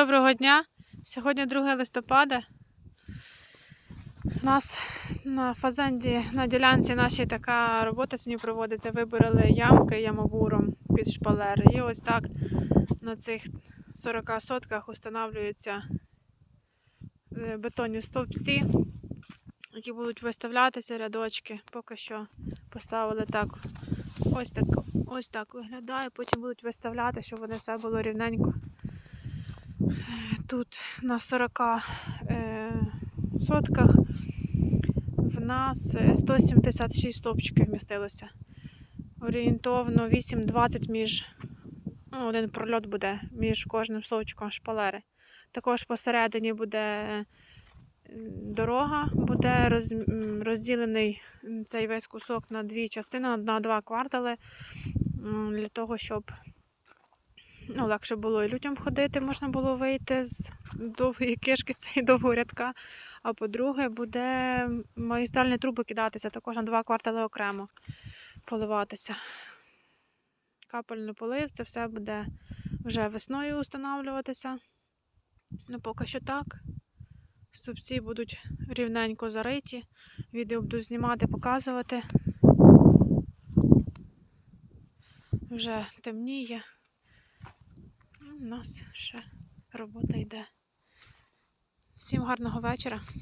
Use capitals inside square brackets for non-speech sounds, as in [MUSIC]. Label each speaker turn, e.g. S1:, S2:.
S1: Доброго дня! Сьогодні 2 листопада. У нас на фазенді на ділянці нашій така робота сьогодні проводиться. Вибирали ямки ямобуром під шпалери. І ось так на цих 40 сотках встановлюються е, бетонні стовпці, які будуть виставлятися рядочки. Поки що поставили так. Ось так, ось так виглядає. Потім будуть виставляти, щоб вони все було рівненько. Тут на 40 е, сотках в нас е, 176 стовпчиків вмістилося. Орієнтовно 8-20 між ну, один прольот буде між кожним стовпчиком шпалери. Також посередині буде е, дорога, буде роз, розділений цей весь кусок на дві частини, на два квартали, для того, щоб ну, легше було і людям ходити, можна було вийти з довгої кишки [LAUGHS] цієї довгого рядка. А по-друге, буде магістральні труби кидатися також на два квартали окремо поливатися. Капельний полив, це все буде вже весною встановлюватися. Ну, поки що так. Ступці будуть рівненько зариті. Відео буду знімати, показувати. Вже темніє. У нас ще робота йде. Всім гарного вечора.